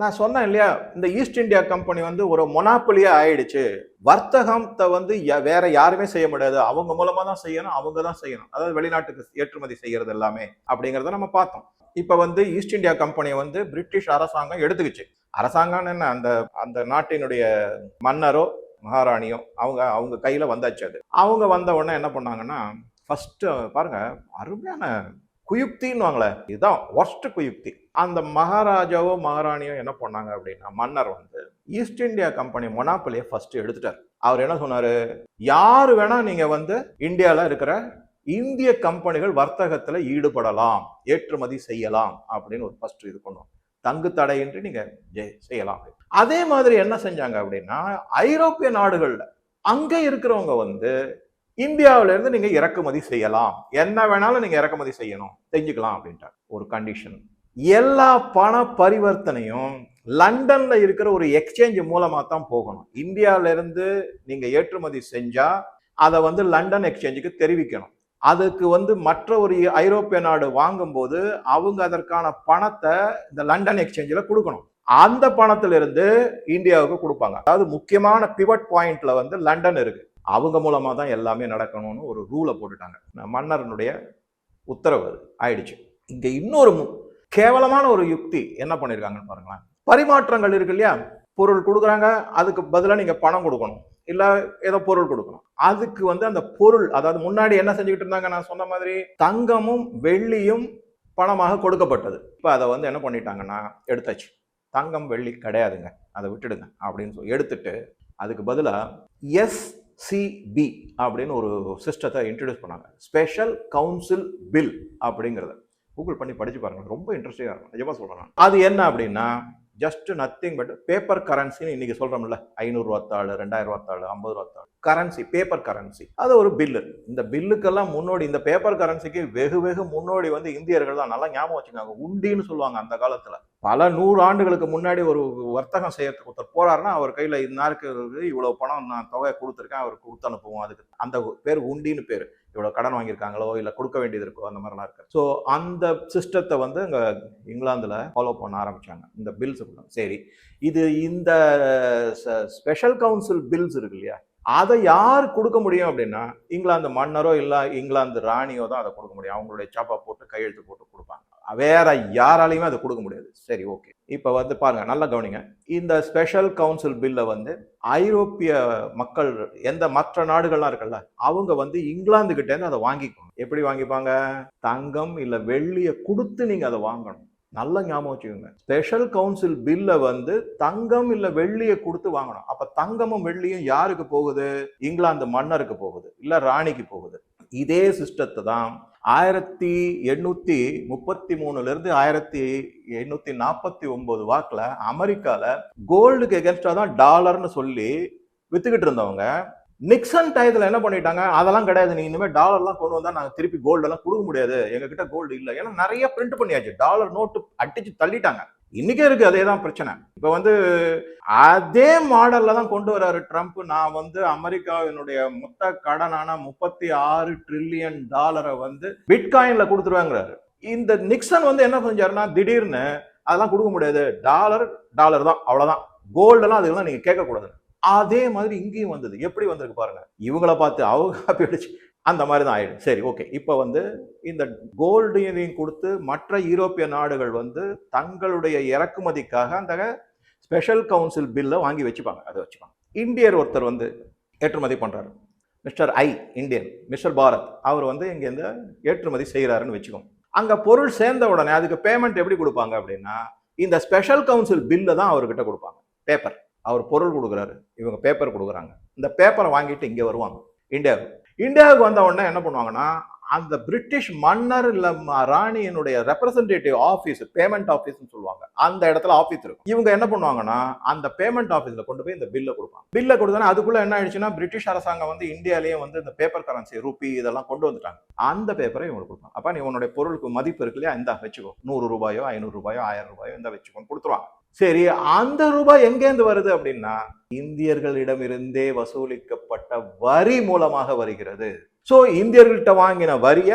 நான் சொன்னேன் இல்லையா இந்த ஈஸ்ட் இந்தியா கம்பெனி வந்து ஒரு மொனாப்பலியா ஆயிடுச்சு. வர்த்தகத்தை வந்து வேற யாருமே செய்ய முடியாது. அவங்க மூலமா தான் செய்யணும் அவங்க தான் செய்யணும். அதாவது வெளிநாட்டுக்கு ஏற்றுமதி செய்யறது எல்லாமே அப்படிங்கிறத நம்ம பார்த்தோம். இப்ப வந்து ஈஸ்ட் இந்தியா கம்பெனியை வந்து பிரிட்டிஷ் அரசாங்கம் எடுத்துக்கிச்சு. அரசாங்கம்னு என்ன அந்த அந்த நாட்டினுடைய மன்னரோ மகாராணியோ அவங்க அவங்க கையில வந்தாச்சு அது. அவங்க வந்த உடனே என்ன பண்ணாங்கன்னா ஃபர்ஸ்ட் பாருங்க அருமையான குயுக்தின்னுவாங்களே இதுதான் ஒர்ஸ்ட் குயுக்தி. அந்த மகாராஜாவோ மகாராணியோ என்ன பண்ணாங்க அப்படின்னா மன்னர் வந்து ஈஸ்ட் இந்தியா கம்பெனி மொனாப்பலியை ஃபர்ஸ்ட் எடுத்துட்டார். அவர் என்ன சொன்னார்? யார் வேணா நீங்கள் வந்து இந்தியாவில் இருக்கிற இந்திய கம்பெனிகள் வர்த்தகத்தில் ஈடுபடலாம் ஏற்றுமதி செய்யலாம் அப்படின்னு ஒரு ஃபர்ஸ்ட் இது பண்ணுவோம் தங்கு தடையின்றி நீங்கள் செய்யலாம். அதே மாதிரி என்ன செஞ்சாங்க அப்படின்னா ஐரோப்பிய நாடுகளில் அங்கே இருக்கிறவங்க வந்து இந்தியாவிலேருந்து நீங்கள் இறக்குமதி செய்யலாம். என்ன வேணாலும் நீங்கள் இறக்குமதி செய்யணும் செஞ்சுக்கலாம் அப்படின்ட்டு ஒரு கண்டிஷன் எல்லா பண பரிவர்த்தனையும் லண்டன்ல இருக்கிற ஒரு எக்ஸ்சேஞ்ச் மூலமா தான் போகணும். இந்தியால இருந்து நீங்க ஏற்றுமதி செஞ்சா அதை வந்து லண்டன் எக்ஸ்சேஞ்சுக்கு தெரிவிக்கணும். அதுக்கு வந்து மற்ற ஒரு ஐரோப்பிய நாடு வாங்கும்போது அவங்க அதற்கான பணத்தை இந்த லண்டன் எக்ஸ்சேஞ்சில் கொடுக்கணும். அந்த பணத்திலிருந்து இந்தியாவுக்கு கொடுப்பாங்க. அதாவது முக்கியமான பிவட் பாயிண்ட்ல வந்து லண்டன் இருக்கு. அவங்க மூலமா தான் எல்லாமே நடக்கணும்னு ஒரு ரூலை போட்டுட்டாங்க. மன்னரனுடைய உத்தரவு ஆயிடுச்சு. இங்க இன்னொரு மு- கேவலமான ஒரு யுக்தி. என்ன பண்ணியிருக்காங்கன்னு பாருங்களேன். பரிமாற்றங்கள் இருக்கு இல்லையா? பொருள் கொடுக்குறாங்க அதுக்கு பதிலாக நீங்கள் பணம் கொடுக்கணும். இல்லை ஏதோ பொருள் கொடுக்கணும். அதுக்கு வந்து அந்த பொருள் அதாவது முன்னாடி என்ன செஞ்சுக்கிட்டு இருந்தாங்க? நான் சொன்ன மாதிரி தங்கமும் வெள்ளியும் பணமாக கொடுக்கப்பட்டது. இப்போ அதை வந்து என்ன பண்ணிட்டாங்கன்னா எடுத்தாச்சு. தங்கம் வெள்ளி கிடையாதுங்க. அதை விட்டுடுங்க அப்படின்னு சொல்லி எடுத்துட்டு அதுக்கு பதிலாக எஸ்சிபி அப்படின்னு ஒரு சிஸ்டத்தை இன்ட்ரடியூஸ் பண்ணாங்க. ஸ்பெஷல் கவுன்சில் பில் அப்படிங்கிறத. கூகுள் பண்ணி படிச்சு பாருங்க. ரொம்ப இன்ட்ரெஸ்டிங்காக இருக்கும். நிஜமாக சொல்கிறேன் அது என்ன அப்படின்னா ஜஸ்ட் நத்திங் பட் பேப்பர் கரன்சின்னு இன்னைக்கு சொல்கிறோம்ல ஐநூறுரூவாத்தாள் ரெண்டாயிரரூவாத்தாள் ஐம்பது ரூபாத்தாள் கரன்சி பேப்பர் கரன்சி அது ஒரு பில்லு இந்த பில்லுக்கெல்லாம் முன்னோடி இந்த பேப்பர் கரன்சிக்கு வெகு வெகு முன்னோடி வந்து இந்தியர்கள் தான். நல்லா ஞாபகம் வச்சுக்காங்க. உண்டின்னு சொல்லுவாங்க அந்த காலத்தில். பல நூறு ஆண்டுகளுக்கு முன்னாடி ஒரு வர்த்தகம் செய்யறதுக்கு ஒருத்தர் போறாருன்னா அவர் கையில் இன்னாருக்கு இவ்வளோ பணம் நான் தொகையை கொடுத்துருக்கேன் அவர் கொடுத்து அனுப்புவோம். அதுக்கு அந்த பேர் உண்டின்னு பேர். இவ்வளோ கடன் வாங்கியிருக்காங்களோ இல்லை கொடுக்க வேண்டியது இருக்கோ அந்த மாதிரிலாம் இருக்கு ஸோ அந்த சிஸ்டத்தை வந்து இங்கே இங்கிலாந்தில் ஃபாலோ பண்ண ஆரம்பிச்சாங்க. இந்த பில்ஸ் சரி. இது இந்த ஸ்பெஷல் கவுன்சில் பில்ஸ் இருக்கு இல்லையா? அதை யார் கொடுக்க முடியும் அப்படின்னா இங்கிலாந்து மன்னரோ இல்லை இங்கிலாந்து ராணியோ தான் அதை கொடுக்க முடியும். அவங்களுடைய சாப்பா போட்டு கையெழுத்து போட்டு கொடுப்பாங்க. வேற யாராலையுமே அதை கொடுக்க முடியாது. சரி ஓகே இப்போ வந்து பாருங்க நல்லா கவனிங்க. இந்த ஸ்பெஷல் கவுன்சில் பில்லை வந்து ஐரோப்பிய மக்கள் எந்த மற்ற நாடுகள்லாம் இருக்குல்ல அவங்க வந்து இங்கிலாந்து கிட்ட இருந்து அதை வாங்கிக்கணும். எப்படி வாங்கிப்பாங்க? தங்கம் இல்ல வெள்ளியை கொடுத்து நீங்க அதை வாங்கணும். நல்ல ஞாபகம் வச்சுக்கோங்க. ஸ்பெஷல் கவுன்சில் பில்லை வந்து தங்கம் இல்ல வெள்ளியை கொடுத்து வாங்கணும். அப்ப தங்கமும் வெள்ளியும் யாருக்கு போகுது? இங்கிலாந்து மன்னருக்கு போகுது இல்ல ராணிக்கு போகுது. இதே சிஸ்டத்தை தான் ஆயிரத்தி எண்ணூற்றி முப்பத்தி மூணுலேருந்து ஆயிரத்தி எண்ணூற்றி நாற்பத்தி ஒம்பது வாக்கில் அமெரிக்காவில் கோல்டுக்கு எகென்ஸ்டாக தான் டாலர்னு சொல்லி விற்றுக்கிட்டு இருந்தவங்க. நிக்சன் டயத்தில் என்ன பண்ணிட்டாங்க? அதெல்லாம் கிடையாது. நீ இனிமே டாலர்லாம் கொண்டு வந்தால் நாங்கள் திருப்பி கோல்டெல்லாம் கொடுக்க முடியாது. எங்ககிட்ட கோல்டு இல்லை. ஏன்னா நிறைய பிரிண்ட் பண்ணியாச்சு. டாலர் நோட்டு அடிச்சு தள்ளிட்டாங்க. இன்றைக்கே இருக்குது அதே தான் பிரச்சனை. இப்போ வந்து அதே மாடலில் தான் கொண்டு வர்றாரு ட்ரம்ப் நான் வந்து அமெரிக்காவினுடைய மொத்த கடனான முப்பத்தி ஆறு ட்ரில்லியன் டாலரை வந்து பிட்காயினில் கொடுத்துருவாங்கிறாரு. இந்த நிக்சன் வந்து என்ன செஞ்சாருன்னா திடீர்னு அதெல்லாம் கொடுக்க முடியாது. டாலர் டாலர் தான் அவ்வளோதான் கோல்டெல்லாம் அதுக்கெல்லாம் நீங்கள் கேட்கக்கூடாது. அதே மாதிரி இங்கேயும் வந்தது. எப்படி வந்திருக்கு பாருங்க. இவங்கள பார்த்து அவங்க காப்பி அடிச்சு அந்த மாதிரி தான் ஆயிடும். சரி ஓகே இப்போ வந்து இந்த கோல்டையும் கொடுத்து மற்ற யூரோப்பிய நாடுகள் வந்து தங்களுடைய இறக்குமதிக்காக அந்த ஸ்பெஷல் கவுன்சில் பில்லை வாங்கி வச்சுப்பாங்க. அதை வச்சுப்பாங்க. இந்தியர் ஒருத்தர் வந்து ஏற்றுமதி பண்ணுறாரு mister I Indian mister Bharat. அவர் வந்து இங்கேருந்து ஏற்றுமதி செய்கிறாருன்னு வச்சுக்கோங்க. அங்கே பொருள் சேர்ந்த உடனே அதுக்கு பேமெண்ட் எப்படி கொடுப்பாங்க அப்படின்னா இந்த ஸ்பெஷல் கவுன்சில் பில்லை தான் அவர்கிட்ட கொடுப்பாங்க. பேப்பர் அவர் பொருள் கொடுக்குறாரு. இவங்க பேப்பர் கொடுக்குறாங்க. இந்த பேப்பரை வாங்கிட்டு இங்கே வருவாங்க. இந்தியாவுக்கு. இந்தியாவுக்கு வந்த உடனே என்ன பண்ணுவாங்கன்னா அந்த பிரிட்டிஷ் மன்னர் இல்ல ம- ராணியினுடைய ரெப்ரசன்டேட்டிவ் ஆஃபீஸ் பேமெண்ட் ஆஃபீஸ்னு சொல்லுவாங்க. அந்த இடத்துல ஆஃபீஸ் இருக்கும். இவங்க என்ன பண்ணுவாங்கன்னா அந்த பேமெண்ட் ஆஃபீஸ்ல கொண்டு போய் இந்த பில்லை கொடுப்பாங்க. பில்லை கொடுத்தோன்னா அதுக்குள்ள என்ன ஆயிடுச்சுன்னா பிரிட்டிஷ் அரசாங்கம் வந்து இந்தியாலேயே வந்து இந்த பேப்பர் கரன்சி ரூபி இதெல்லாம் கொண்டு வந்துட்டாங்க. அந்த பேப்பரை இவங்களுக்கு கொடுப்பாங்க. அப்ப நீ உன்னுடைய பொருளுக்கு மதிப்பு இருக்கு இல்லையா? இந்த வச்சுக்கோ. நூறு ரூபாயோ ஐநூறு ரூபாயோ ஆயிரம் ரூபாயோ இந்த வச்சுக்கோன்னு கொடுத்துருவாங்க. சரி அந்த ரூபாய் எங்கேருந்து வருது அப்படின்னா இந்தியர்களிடமிருந்தே வசூலிக்கப்பட்ட வரி மூலமாக வருகிறது. சோ இந்தியர்கள்ட்ட வாங்கின வரிய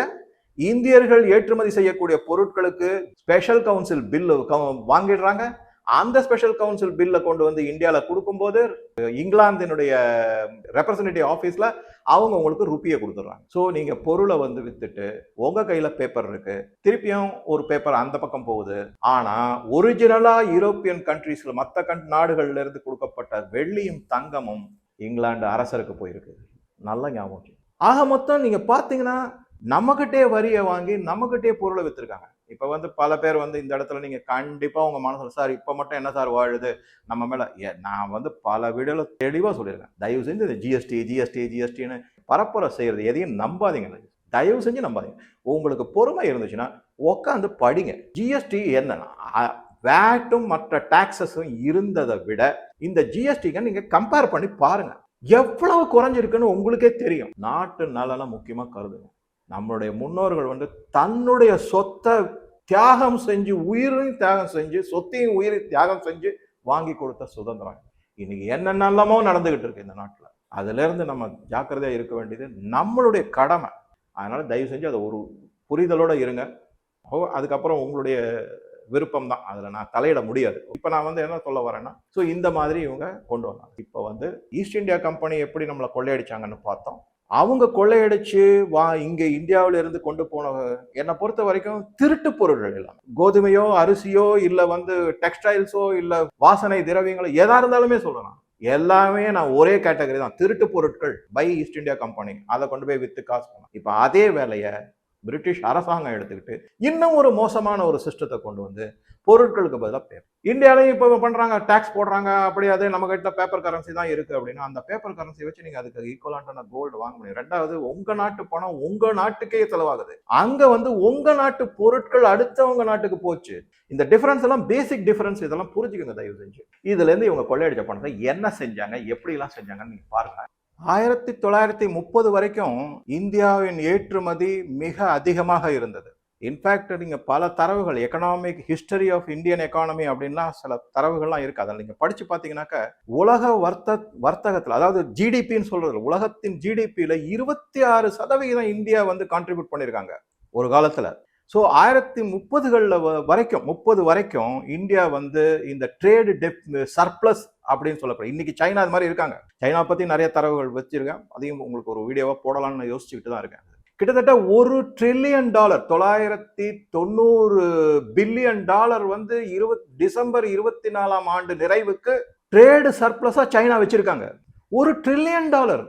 இந்தியர்கள் ஏற்றுமதி செய்யக்கூடிய பொருட்களுக்கு ஸ்பெஷல் கவுன்சில் பில்லு வாங்கிடுறாங்க. அந்த ஸ்பெஷல் கவுன்சில் பில்ல கொண்டு வந்து இந்தியாவில் கொடுக்கும்போது இங்கிலாந்தினுடைய ரெப்ரசன்டேட்டிவ் ஆஃபீஸில் அவங்க உங்களுக்கு ருப்பியை கொடுத்துட்றாங்க. ஸோ நீங்கள் பொருளை வந்து வித்துட்டு உங்கள் கையில் பேப்பர் இருக்குது திருப்பியும் ஒரு பேப்பர் அந்த பக்கம் போகுது. ஆனால் ஒரிஜினலாக யூரோப்பியன் கண்ட்ரீஸில் மற்ற கண் நாடுகள்லேருந்து கொடுக்கப்பட்ட வெள்ளியும் தங்கமும் இங்கிலாந்து அரசருக்கு போயிருக்கு. நல்ல ஞாபகம் ஆக மொத்தம் நீங்கள் பார்த்தீங்கன்னா நம்மகிட்டே வரியை வாங்கி நம்மகிட்டே பொருளை வித்துருக்காங்க. இப்போ வந்து பல பேர் வந்து இந்த இடத்துல நீங்கள் கண்டிப்பாக உங்கள் மனசில் சார் இப்போ மட்டும் என்ன சார் வாழுது? நம்ம மேலே நான் வந்து பல வீடியோல தெளிவாக சொல்லியிருக்கேன். தயவு செஞ்சு இந்த ஜிஎஸ்டி ஜிஎஸ்டி ஜிஎஸ்டின்னு பரப்புரை செய்கிறது எதையும் நம்பாதீங்க. தயவு செஞ்சு நம்பாதீங்க. உங்களுக்கு பொறுமை இருந்துச்சுன்னா உட்காந்து படிங்க. ஜிஎஸ்டி என்னன்னா வேட்டும் மற்ற டாக்ஸஸும் இருந்ததை விட இந்த ஜிஎஸ்டிக்கு நீங்கள் கம்பேர் பண்ணி பாருங்கள் எவ்வளவு குறைஞ்சிருக்குன்னு உங்களுக்கே தெரியும். நாட்டு நலனை முக்கியமாக கருதுங்க. நம்மளுடைய முன்னோர்கள் வந்து தன்னுடைய சொத்தை தியாகம் செஞ்சு உயிரையும் தியாகம் செஞ்சு சொத்தையும் உயிரையும் தியாகம் செஞ்சு வாங்கி கொடுத்த சுதந்திரம். இன்னைக்கு என்னென்னலாமோ நடந்துகிட்டு இருக்கு இந்த நாட்டில். அதுலேருந்து நம்ம ஜாக்கிரதையாக இருக்க வேண்டியது நம்மளுடைய கடமை. அதனால் தயவு செஞ்சு அதை ஒரு புரிதலோடு இருங்க. ஓ அதுக்கப்புறம் உங்களுடைய விருப்பம் தான். அதில் நான் தலையிட முடியாது. இப்போ நான் வந்து என்ன சொல்ல வரேன்னா ஸோ இந்த மாதிரி இவங்க கொண்டு வந்தாங்க. இப்போ வந்து ஈஸ்ட் இந்தியா கம்பெனி எப்படி நம்மளை கொள்ளையடிச்சாங்கன்னு பார்த்தோம். அவங்க கொள்ளையடிச்சு வா இங்க இந்தியாவில இருந்து கொண்டு போன என்னை பொறுத்த வரைக்கும் திருட்டு பொருட்கள் எல்லாம். கோதுமையோ அரிசியோ இல்ல வந்து டெக்ஸ்டைல்ஸோ இல்ல வாசனை திரவியங்களோ எதா இருந்தாலுமே சொல்லலாம். எல்லாமே நான் ஒரே கேட்டகரி தான். திருட்டு பொருட்கள் பை ஈஸ்ட் இந்தியா கம்பெனி அதை கொண்டு போய் வித்து காசு பண்ணலாம் இப்ப அதே வேலையை பிரிட்டிஷ் அரசாங்கம் எடுத்துக்கிட்டு இன்னும் ஒரு மோசமான ஒரு சிஸ்டத்தை கொண்டு வந்து பொருட்களுக்கு பதிலாக பேப்பர் இந்தியாலையும் இப்போ பண்ணுறாங்க டேக்ஸ் போடுறாங்க அப்படி அது நம்ம கிட்ட பேப்பர் கரன்சி தான் இருக்குது அப்படின்னா அந்த பேப்பர் கரன்சி வச்சு நீங்கள் அதுக்கு ஈக்குவலான கோல்டு வாங்க முடியும். ரெண்டாவது உங்கள் நாட்டு பணம் உங்கள் நாட்டுக்கே செலவாகுது. அங்கே வந்து உங்கள் நாட்டு பொருட்கள் அடுத்தவங்க நாட்டுக்கு போச்சு. இந்த டிஃபரன்ஸ் எல்லாம் பேசிக் டிஃபரன்ஸ் இதெல்லாம் புரிஞ்சுக்கோங்க தயவு செஞ்சு. இதுலேருந்து இவங்க கொள்ளையடிச்ச பணத்தை என்ன செஞ்சாங்க எப்படிலாம் செஞ்சாங்கன்னு நீங்கள் பாருங்கள் ஆயிரத்தி தொள்ளாயிரத்தி முப்பது வரைக்கும் இந்தியாவின் ஏற்றுமதி மிக அதிகமாக இருந்தது. இன்ஃபேக்ட் நீங்கள் பல தரவுகள் economic history of Indian economy அப்படின்லாம் சில தரவுகள்லாம் இருக்குது அதில் நீங்கள் படித்து பார்த்தீங்கன்னாக்க உலக வர்த்த வர்த்தகத்தில் அதாவது ஜிடிபின்னு சொல்கிறது உலகத்தின் ஜிடிபியில் இருபத்தி ஆறு சதவிகிதம் இந்தியா வந்து கான்ட்ரிபியூட் பண்ணியிருக்காங்க ஒரு காலத்தில். ஸோ ஆயிரத்தி முப்பதுகளில் வரைக்கும் முப்பது வரைக்கும் இந்தியா வந்து இந்த ட்ரேடு டெப் சர்ப்ளஸ் அப்படின்னு சொல்லப்படும் இன்னைக்கு சைனா அது மாதிரி இருக்காங்க. சைனா பத்தி நிறைய தரவுகள் வச்சிருக்கேன். அதையும் உங்களுக்கு ஒரு வீடியோவா போடலாம்னு யோசிச்சுக்கிட்டு தான் இருக்கேன். கிட்டத்தட்ட ஒரு ட்ரில்லியன் டாலர் தொள்ளாயிரத்தி தொண்ணூறு பில்லியன் டாலர் வந்து இருபத் டிசம்பர் இருபத்தி நாலாம் ஆண்டு நிறைவுக்கு ட்ரேடு சர்ப்ளஸா சைனா வச்சிருக்காங்க. ஒரு ட்ரில்லியன் டாலர்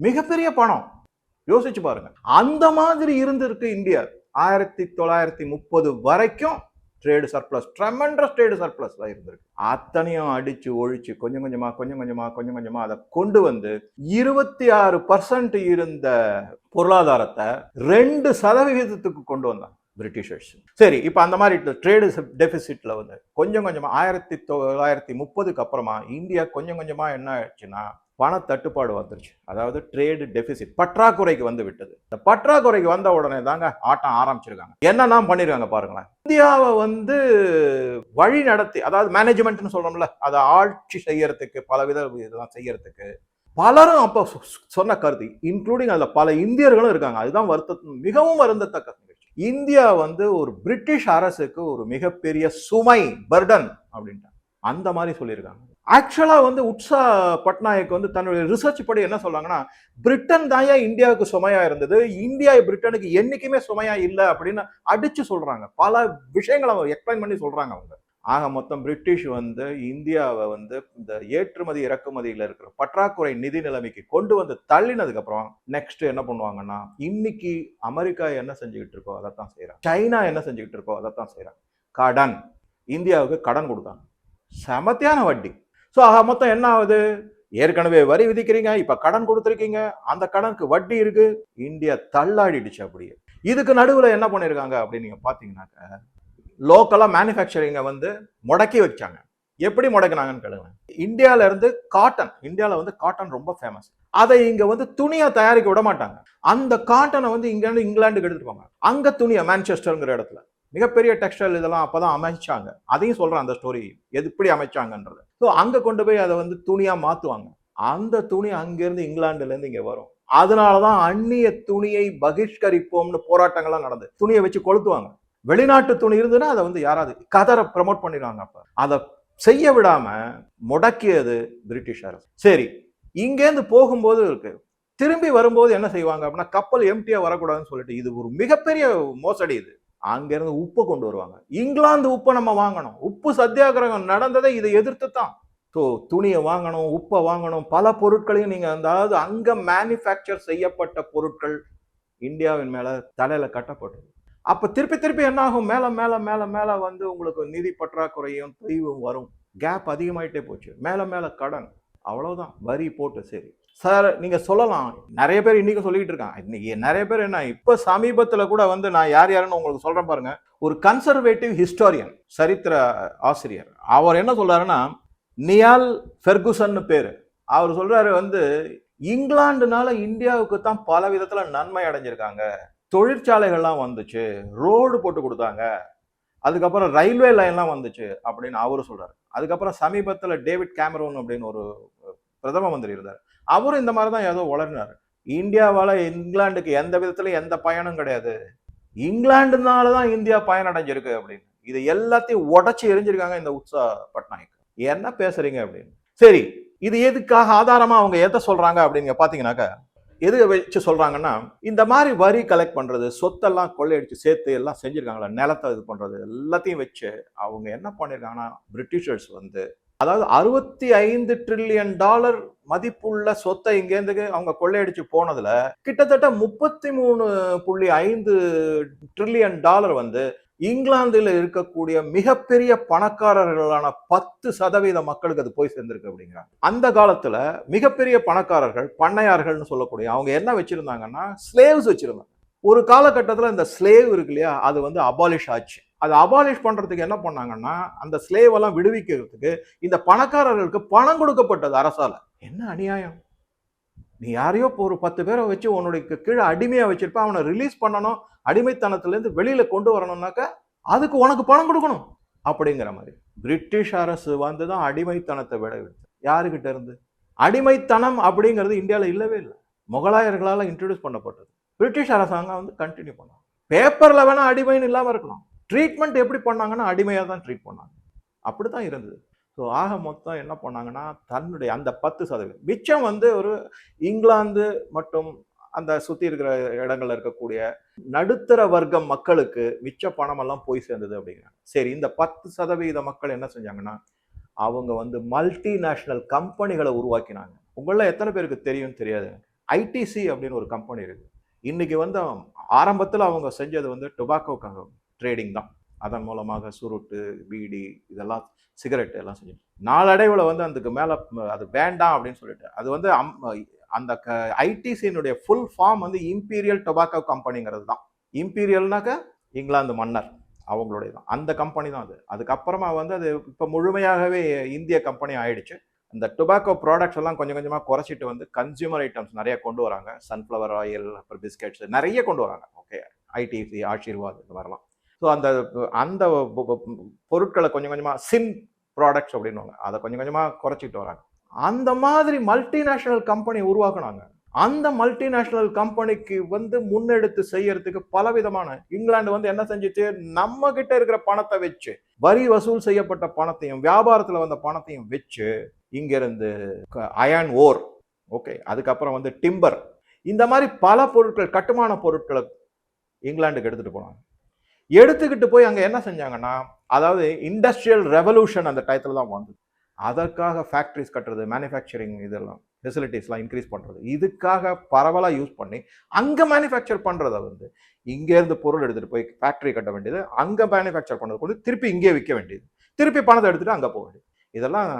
மிகப்பெரிய பணம். யோசிச்சு பாருங்க. அந்த மாதிரி இருந்திருக்கு இந்தியா ஆயிரத்தி தொள்ளாயிரத்தி முப்பது வரைக்கும் trade surplus tremendous trade surplus இருந்திருக்கு. அத்தனையும் அடித்து ஒழிச்சு கொஞ்சம் கொஞ்சமாக கொஞ்சம் கொஞ்சமாக கொஞ்சம் கொஞ்சமாக அதை கொண்டு வந்து இருபத்தி ஆறு பர்சன்ட் இருந்த பொருளாதாரத்தை ரெண்டு சதவிகிதத்துக்கு கொண்டு வந்தாங்க பிரிட்டிஷர்ஸ். சரி இப்போ அந்த மாதிரி ட்ரேடு டெபிசிட்டில் வந்து கொஞ்சம் கொஞ்சமாக ஆயிரத்தி தொள்ளாயிரத்தி முப்பதுக்கு அப்புறமா இந்தியா கொஞ்சம் கொஞ்சமாக என்ன ஆயிடுச்சுன்னா பண தட்டுப்பாடு வந்துருச்சு. அதாவது ட்ரேடு டெபிசிட் பற்றாக்குறைக்கு வந்து விட்டது. இந்த பற்றாக்குறைக்கு வந்த உடனே தாங்க ஆட்டம் ஆரம்பிச்சிருக்காங்க. என்னெல்லாம் பண்ணிருக்காங்க பாருங்களேன். இந்தியாவை வந்து வழி நடத்தி அதாவது மேனேஜ்மெண்ட்னு சொல்றோம்ல அதை ஆட்சி செய்யறதுக்கு பலவித இதெல்லாம் செய்யறதுக்கு பலரும் அப்போ சொன்ன கருத்து இன்க்ளூடிங் அதில் பல இந்தியர்களும் இருக்காங்க. அதுதான் வருத்த மிகவும் வருந்தத்தக்க நிகழ்ச்சி. இந்தியா வந்து ஒரு பிரிட்டிஷ் அரசுக்கு ஒரு மிகப்பெரிய சுமை பர்டன் அப்படின்ட்டு அந்த மாதிரி சொல்லியிருக்காங்க. ஆக்சுவலாக வந்து உட்சா பட்நாயக் வந்து தன்னுடைய ரிசர்ச் படி என்ன சொல்றாங்கன்னா பிரிட்டன் தான் ஏன் இந்தியாவுக்கு சுமையாக இருந்தது. இந்தியா பிரிட்டனுக்கு என்னைக்குமே சுமையாக இல்லை அப்படின்னு அடித்து சொல்கிறாங்க பல விஷயங்களை அவங்க எக்ஸ்பிளைன் பண்ணி சொல்கிறாங்க அவங்க. ஆக மொத்தம் பிரிட்டிஷ் வந்து இந்தியாவை வந்து இந்த ஏற்றுமதி இறக்குமதியில் இருக்கிற பற்றாக்குறை நிதி நிலைமைக்கு கொண்டு வந்து தள்ளினதுக்கப்புறம் நெக்ஸ்ட் என்ன பண்ணுவாங்கன்னா இன்னைக்கு அமெரிக்கா என்ன செஞ்சுக்கிட்டு இருக்கோ அதைத்தான் செய்கிறாங்க சைனா என்ன செஞ்சுக்கிட்டு இருக்கோ அதைத்தான் செய்கிறாங்க கடன். இந்தியாவுக்கு கடன் கொடுத்தாங்க. செமத்தியான வட்டி. ஸோ ஆக மொத்தம் என்ன ஆகுது? ஏற்கனவே வரி விதிக்கிறீங்க இப்போ கடன் கொடுத்துருக்கீங்க அந்த கடனுக்கு வட்டி இருக்கு. இந்தியா தள்ளாடிடுச்சு அப்படியே. இதுக்கு நடுவில் என்ன பண்ணியிருக்காங்க அப்படின்னு நீங்கள் பாத்தீங்கன்னாக்க லோக்கலாக மேனுஃபேக்சரிங்கை வந்து முடக்கி வச்சாங்க. எப்படி முடக்கினாங்கன்னு கேளுங்க இந்தியால இருந்து காட்டன் இந்தியாவில் வந்து காட்டன் ரொம்ப ஃபேமஸ் அதை இங்க வந்து துணியா தயாரிக்க விட மாட்டாங்க. அந்த காட்டனை வந்து இங்கேருந்து இங்கிலாந்துக்கு எடுத்துட்டு போங்க. அங்க துணியை மேன்செஸ்டருங்கிற இடத்துல. மிகப்பெரிய டெக்ஸ்டைல் இதெல்லாம் அப்பதான் அமைச்சாங்க. அதையும் சொல்கிறேன் அந்த ஸ்டோரி எப்படி அமைச்சாங்கன்றது. ஸோ அங்கே கொண்டு போய் அதை வந்து துணியாக மாற்றுவாங்க அந்த துணி அங்கேருந்து இங்கிலாந்துலேருந்து இங்கே வரும். அதனால தான் அந்நிய துணியை பகிஷ்கரிப்போம்னு போராட்டங்கள்லாம் நடந்து துணியை வச்சு கொளுத்துவாங்க. வெளிநாட்டு துணி இருந்ததுன்னா அதை வந்து யாராவது கதரை ப்ரமோட் பண்ணிடுவாங்க அப்போ. அதை செய்ய விடாம முடக்கியது பிரிட்டிஷ் அரசு. சரி இங்கேருந்து போகும்போது இருக்கு. திரும்பி வரும்போது என்ன செய்வாங்க அப்படின்னா கப்பல் எம்டியா வரக்கூடாதுன்னு சொல்லிட்டு இது ஒரு மிகப்பெரிய மோசடி இது. அங்கேருந்து உப்பை கொண்டு வருவாங்க. இங்கிலாந்து உப்பை நம்ம வாங்கணும். உப்பு சத்தியாகிரகம் நடந்ததை இதை எதிர்த்து தான். ஸோ துணியை வாங்கணும் உப்பை வாங்கணும். பல பொருட்களையும் நீங்கள் அதாவது அங்கே மேனுஃபேக்சர் செய்யப்பட்ட பொருட்கள் இந்தியாவின் மேலே தலையில் கட்டப்பட்டது. அப்போ திருப்பி திருப்பி என்னாகும்? மேலே மேலே மேலே மேலே வந்து உங்களுக்கு நிதி பற்றாக்குறையும் தொய்வும் வரும். கேப் அதிகமாயிட்டே போச்சு. மேலே மேலே கடன். அவ்வளோதான் வரி போட்டு சரி. சார் நீங்கள் சொல்லலாம். நிறைய பேர் இன்றைக்கும் சொல்லிக்கிட்டு இருக்கான் இன்னைக்கு நிறைய பேர் என்ன இப்போ சமீபத்தில் கூட வந்து நான் யார் யாருன்னு உங்களுக்கு சொல்கிறேன் பாருங்க. ஒரு கன்சர்வேட்டிவ் ஹிஸ்டாரியன் சரித்திர ஆசிரியர் அவர் என்ன சொல்கிறாருன்னா நியால் ஃபெர்குசன் பேர். அவர் சொல்கிறாரு வந்து இங்கிலாண்டுனால இந்தியாவுக்கு தான் பல விதத்தில் நன்மை அடைஞ்சிருக்காங்க. தொழிற்சாலைகள்லாம் வந்துச்சு ரோடு போட்டு கொடுத்தாங்க. அதுக்கப்புறம் ரயில்வே லைன்லாம் வந்துச்சு அப்படின்னு அவரு சொல்கிறார் அதுக்கப்புறம் சமீபத்தில் டேவிட் கேமரோன் அப்படின்னு ஒரு பிரதம மந்திரி இருந்தார். அவரும் இந்த மாதிரி தான் ஏதோ வளர்னார். இந்தியாவால் இங்கிலாந்துக்கு எந்த விதத்துலயும் எந்த பயனும் கிடையாது. இங்கிலாந்துனால தான் இந்தியா பயனடைஞ்சிருக்கு அப்படின்னு. இது எல்லாத்தையும் உடச்சி எரிஞ்சிருக்காங்க இந்த உத்சா பட்நாயக். என்ன பேசுறீங்க அப்படின்னு. சரி இது எதுக்காக ஆதாரமா அவங்க எதை சொல்றாங்க அப்படிங்க பாத்தீங்கன்னாக்க எது வச்சு சொல்றாங்கன்னா இந்த மாதிரி வரி கலெக்ட் பண்றது சொத்தெல்லாம் கொள்ளையடிச்சு சேர்த்து எல்லாம் செஞ்சிருக்காங்களா நிலத்தை இது பண்றது எல்லாத்தையும் வச்சு அவங்க என்ன பண்ணிருக்காங்கன்னா பிரிட்டிஷர்ஸ் வந்து அதாவது அறுபத்தி ஐந்து ட்ரில்லியன் டாலர் மதிப்புள்ள சொத்தை இங்கேருந்து அவங்க கொள்ளையடிச்சு போனதுல கிட்டத்தட்ட முப்பத்தி மூணு புள்ளி ஐந்து ட்ரில்லியன் டாலர் வந்து இங்கிலாந்துல இருக்கக்கூடிய மிகப்பெரிய பணக்காரர்களான பத்து சதவீத மக்களுக்கு அது போய் சேர்ந்திருக்கு அப்படிங்கிறாங்க. அந்த காலத்துல மிகப்பெரிய பணக்காரர்கள் பண்ணையார்கள்னு சொல்லக்கூடிய அவங்க என்ன வச்சிருந்தாங்கன்னா ஸ்லேவ்ஸ் வச்சிருந்தாங்க. ஒரு காலகட்டத்தில் இந்த ஸ்லேவ் இருக்கு இல்லையா அது வந்து அபாலிஷ் ஆச்சு. அதை அபாலிஷ் பண்ணுறதுக்கு என்ன பண்ணாங்கன்னா அந்த ஸ்லேவெல்லாம் விடுவிக்கிறதுக்கு இந்த பணக்காரர்களுக்கு பணம் கொடுக்கப்பட்டது அரசால். என்ன அநியாயம்? நீ யாரையோ இப்போ ஒரு பத்து பேரை வச்சு உன்னுடைய கீழே அடிமையாக வச்சிருப்ப அவனை ரிலீஸ் பண்ணணும் அடிமைத்தனத்துலேருந்து வெளியில் கொண்டு வரணும்னாக்கா அதுக்கு உனக்கு பணம் கொடுக்கணும். அப்படிங்கிற மாதிரி. பிரிட்டிஷ் அரசு வந்து தான் அடிமைத்தனத்தை விளைவிச்சு யாருக்கிட்ட இருந்து? அடிமைத்தனம் அப்படிங்கிறது இந்தியாவில் இல்லவே இல்லை. முகலாயர்களால் இன்ட்ரடியூஸ் பண்ணப்பட்டது. பிரிட்டிஷ் அரசாங்கம் வந்து கண்டினியூ பண்ணாங்க பேப்பரில் வேணால் அடிமைன்னு இல்லாமல் இருக்கலாம். ட்ரீட்மெண்ட் எப்படி பண்ணாங்கன்னா அடிமையாக தான் ட்ரீட் பண்ணாங்க. அப்படி தான் இருந்தது. ஸோ ஆக மொத்தம் என்ன பண்ணாங்கன்னா தன்னுடைய அந்த பத்து சதவீதம். மிச்சம் வந்து ஒரு இங்கிலாந்து மற்றும் அந்த சுற்றி இருக்கிற இடங்கள்ல இருக்கக்கூடிய நடுத்தர வர்க்கம் மக்களுக்கு மிச்ச பணமெல்லாம் போய் சேர்ந்தது அப்படிங்கிறாங்க. சரி இந்த பத்து சதவீத மக்கள் என்ன செஞ்சாங்கன்னா அவங்க வந்து மல்டிநேஷ்னல் கம்பெனிகளை உருவாக்கினாங்க. உங்களில் எத்தனை பேருக்கு தெரியும் தெரியாது ஐடிசி அப்படின்னு ஒரு கம்பெனி இருக்குது இன்றைக்கி வந்து ஆரம்பத்தில் அவங்க செஞ்சது வந்து டொபாக்கோக்காக ட்ரேடிங் தான். அதன் மூலமாக சுருட்டு பீடி இதெல்லாம் சிகரெட் எல்லாம் செஞ்சு. நாளடைவில் வந்து அதுக்கு மேலே அது வேண்டாம் அப்படின்னு சொல்லிட்டு. அது வந்து அம்- அந்த க ஐடிசியினுடைய ஃபுல் ஃபார்ம் வந்து இம்பீரியல் டொபாக்கோ கம்பெனிங்கிறது தான். இம்பீரியல்னாக்க இங்கிலாந்து மன்னர் அவங்களுடைய தான் அந்த கம்பெனி தான் அது. அதுக்கப்புறமா வந்து அது இப்போ முழுமையாகவே இந்திய கம்பெனி ஆயிடுச்சு. இந்த டொபாக்கோ ப்ராடக்ட்ஸ் எல்லாம் கொஞ்சம் கொஞ்சமாக குறைச்சிட்டு வந்து கன்சியூமர் ஐட்டம்ஸ் நிறைய கொண்டு வராங்க. சன்ஃப்ளவர் ஆயில் அப்புறம் பிஸ்கெட்ஸ் நிறைய கொண்டு வராங்க. ஓகே ஐடிசி ஆசீர்வாத் இந்த மாதிரிலாம். ஸோ அந்த அந்த பொருட்களை கொஞ்சம் கொஞ்சமாக சிம் ப்ராடக்ட்ஸ் அப்படின்னுவாங்க. அதை கொஞ்சம் கொஞ்சமாக குறைச்சிட்டு வராங்க. அந்த மாதிரி மல்டிநேஷனல் கம்பெனி உருவாக்குனாங்க. அந்த மல்டிநேஷனல் கம்பெனிக்கு வந்து முன்னெடுத்து செய்யறதுக்கு பலவிதமான இங்கிலாந்து வந்து என்ன செஞ்சிச்சு? நம்ம கிட்ட இருக்கிற பணத்தை வச்சு வரி வசூல் செய்யப்பட்ட பணத்தையும் வியாபாரத்தில் வந்த பணத்தையும் வச்சு இங்கிருந்து அயன் ஓர் ஓகே அதுக்கப்புறம் வந்து டிம்பர் இந்த மாதிரி பல பொருட்கள் கட்டுமான பொருட்களை இங்கிலாந்துக்கு எடுத்துகிட்டு போனாங்க. எடுத்துக்கிட்டு போய் அங்கே என்ன செஞ்சாங்கன்னா அதாவது இண்டஸ்ட்ரியல் ரெவல்யூஷன் அந்த டயத்தில் தான் வந்தது. அதற்காக ஃபேக்ட்ரிஸ் கட்டுறது மேனுஃபேக்சரிங் இதெல்லாம் ஃபெசிலிட்டிஸ்லாம் இன்க்ரீஸ் பண்ணுறது இதுக்காக பரவலாக யூஸ் பண்ணி அங்கே மேனுஃபேக்சர் பண்ணுறதை வந்து இங்கேருந்து பொருள் எடுத்துகிட்டு போய் ஃபேக்ட்ரி கட்ட வேண்டியது அங்கே மேனுஃபேக்சர் பண்ணுறது கொண்டு திருப்பி இங்கே விற்க வேண்டியது. திருப்பி பணத்தை எடுத்துகிட்டு அங்கே போக வேண்டியது. இதெல்லாம்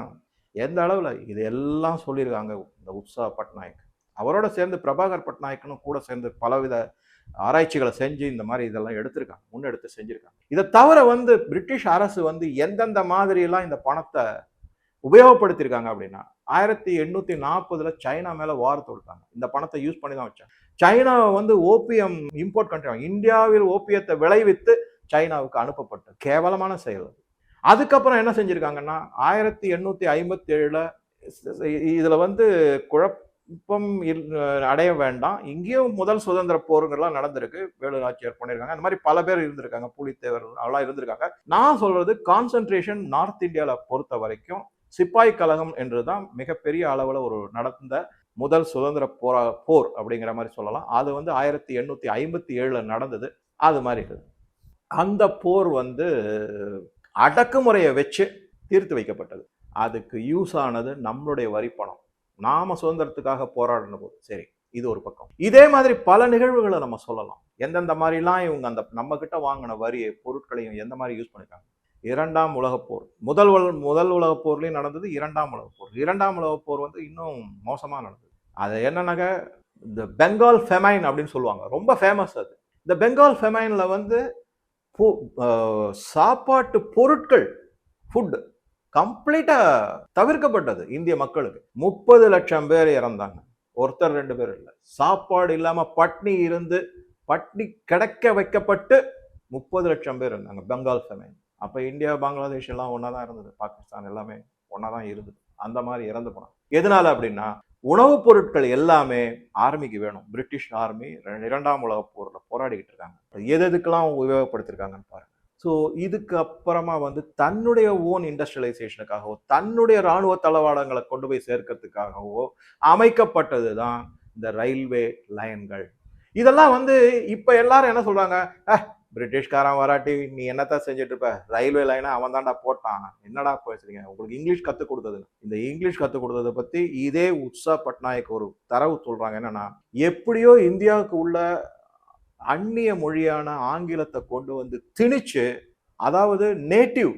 எந்த அளவில் இது எல்லாம் சொல்லியிருக்காங்க இந்த உத்சா பட்நாயக். அவரோட சேர்ந்து பிரபாகர் பட்நாயக்னு கூட சேர்ந்து பலவித ஆராய்ச்சிகளை செஞ்சு இந்த மாதிரி இதெல்லாம் எடுத்திருக்காங்க. முன்னெடுத்து செஞ்சுருக்காங்க. இதை தவிர வந்து பிரிட்டிஷ் அரசு வந்து எந்தெந்த மாதிரியெல்லாம் இந்த பணத்தை உபயோகப்படுத்தியிருக்காங்க அப்படின்னா ஆயிரத்தி எண்ணூற்றி நாற்பதில் சைனா மேலே வார் தொடுத்தாங்க. இந்த பணத்தை யூஸ் பண்ணி தான் வச்சாங்க. சைனாவை வந்து ஓபியம் இம்போர்ட் கண்ட்ரி இந்தியாவில் ஓபியத்தை விளைவித்து சைனாவுக்கு அனுப்பப்பட்டது. கேவலமான செயல் அது. அதுக்கப்புறம் என்ன செஞ்சுருக்காங்கன்னா ஆயிரத்தி எண்ணூற்றி ஐம்பத்தி ஏழில் இதில் வந்து குழப் இப்பம் இல்- அடைய வேண்டாம். இங்கேயும் முதல் சுதந்திர போருங்கள்லாம் நடந்திருக்கு. வேலு நாச்சியார் பண்ணியிருக்காங்க அந்த மாதிரி பல பேர் இருந்திருக்காங்க. புலித்தேவர் அவெல்லாம் இருந்திருக்காங்க. நான் சொல்றது கான்சென்ட்ரேஷன் நார்த் இந்தியாவில் பொறுத்த வரைக்கும் சிப்பாய் கழகம் என்றுதான் மிகப்பெரிய அளவில் ஒரு நடந்த முதல் சுதந்திர போரா போர் அப்படிங்கிற மாதிரி சொல்லலாம். அது வந்து ஆயிரத்தி எண்ணூற்றி ஐம்பத்தி ஏழில் நடந்தது. அது மாதிரி இருக்குது. அந்த போர் வந்து அடக்குமுறையை வச்சு தீர்த்து வைக்கப்பட்டது. அதுக்கு யூஸ் ஆனது நம்மளுடைய வரி பணம் நாம சுதந்திரத்துக்காக போராடின போது. சரி இது ஒரு பக்கம். இதே மாதிரி பல நிகழ்வுகளை நம்ம சொல்லலாம். எந்தெந்த மாதிரிலாம் இவங்க அந்த நம்ம கிட்ட வாங்கின வரி பொருட்களையும் எந்த மாதிரி யூஸ் பண்ணிருக்காங்க? இரண்டாம் உலகப் போர். முதல் உல- முதல் உலகப் போர்லேயும் நடந்தது இரண்டாம் உலகப் போர். இரண்டாம் உலகப் போர் வந்து இன்னும் மோசமாக நடந்தது. அது என்னன்னாக்க இந்த பெங்கால் ஃபெமைன் அப்படின்னு சொல்லுவாங்க. ரொம்ப ஃபேமஸ் அது. இந்த பெங்கால் ஃபெமைனில் வந்து சாப்பாட்டு பொருட்கள் ஃபுட்டு கம்ப்ளீட்டா தவிர்க்கப்பட்டது இந்திய மக்களுக்கு. முப்பது லட்சம் பேர் இறந்தாங்க. ஒருத்தர் ரெண்டு பேர் இல்லை. சாப்பாடு இல்லாம பட்னி இருந்து பட்னி கிடைக்க வைக்கப்பட்டு முப்பது லட்சம் பேர் இருந்தாங்க. பெங்கால் சமயம். அப்ப இந்தியா பங்களாதேஷ் எல்லாம் ஒன்றா தான் இருந்தது. பாகிஸ்தான் எல்லாமே ஒன்றா தான் இருந்தது. அந்த மாதிரி இறந்து போனாங்க. எதனால அப்படின்னா உணவுப் பொருட்கள் எல்லாமே ஆர்மிக்கு வேணும். பிரிட்டிஷ் ஆர்மி இரண்டாம் உலகப் போரில் போராடிக்கிட்டு இருக்காங்க. எது எதுக்கெல்லாம் உபயோகப்படுத்திருக்காங்கன்னு பாருங்க. ஸோ இதுக்கு அப்புறமா வந்து தன்னுடைய ஓன் இண்டஸ்ட்ரியலைசேஷனுக்காகவோ தன்னுடைய இராணுவ தளவாடங்களை கொண்டு போய் சேர்க்கறதுக்காகவோ அமைக்கப்பட்டது தான் இந்த ரயில்வே லைன்கள் இதெல்லாம் வந்து இப்போ எல்லாரும் என்ன சொல்கிறாங்க பிரிட்டிஷ்காரன் வராட்டி நீ என்னத்தான் செஞ்சுட்டு இருப்ப ரயில்வே லைனை அவன் தான்டா போட்டான். என்னடா பேசுறீங்க? உங்களுக்கு இங்கிலீஷ் கற்றுக் கொடுத்தது. இந்த இங்கிலீஷ் கற்றுக் கொடுத்ததை பற்றி இதே உத்சா பட்நாயக் ஒரு தரவு சொல்கிறாங்க என்னன்னா எப்படியோ இந்தியாவுக்கு உள்ள அந்நிய மொழியான ஆங்கிலத்தை கொண்டு வந்து திணிச்சு அதாவது நேட்டிவ்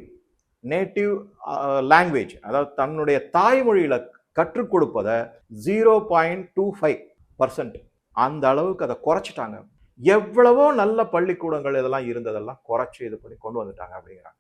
நேட்டிவ் லாங்குவேஜ் அதாவது தன்னுடைய தாய்மொழியில் கற்றுக் கொடுப்பதை zero point two five percent அந்த அளவுக்கு அதை குறைச்சிட்டாங்க. எவ்வளவோ நல்ல பள்ளிக்கூடங்கள் இதெல்லாம் இருந்ததெல்லாம் குறைச்சி இது பண்ணி கொண்டு வந்துட்டாங்க அப்படிங்கிறாங்க.